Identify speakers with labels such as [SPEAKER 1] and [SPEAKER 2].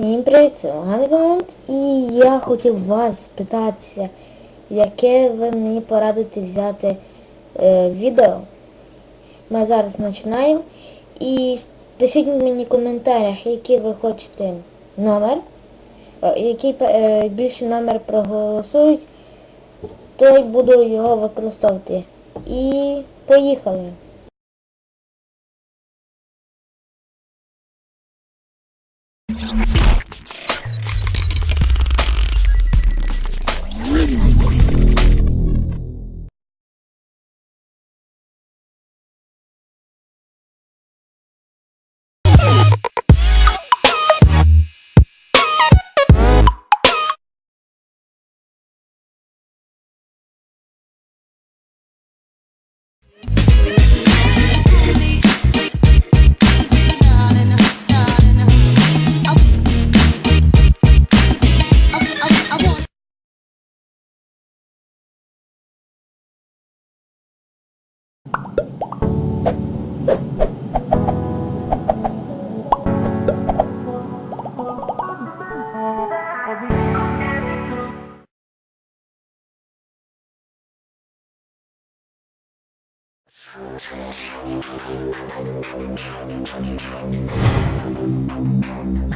[SPEAKER 1] Всім привіт, це Луганбанд і я хотів вас спитатися, яке ви мені порадите взяти е, відео. Ми зараз починаємо. І пишіть мені в коментарях, який ви хочете номер, е, який е, більше номер проголосують, то буду його використовувати. І поїхали! you Transcrição e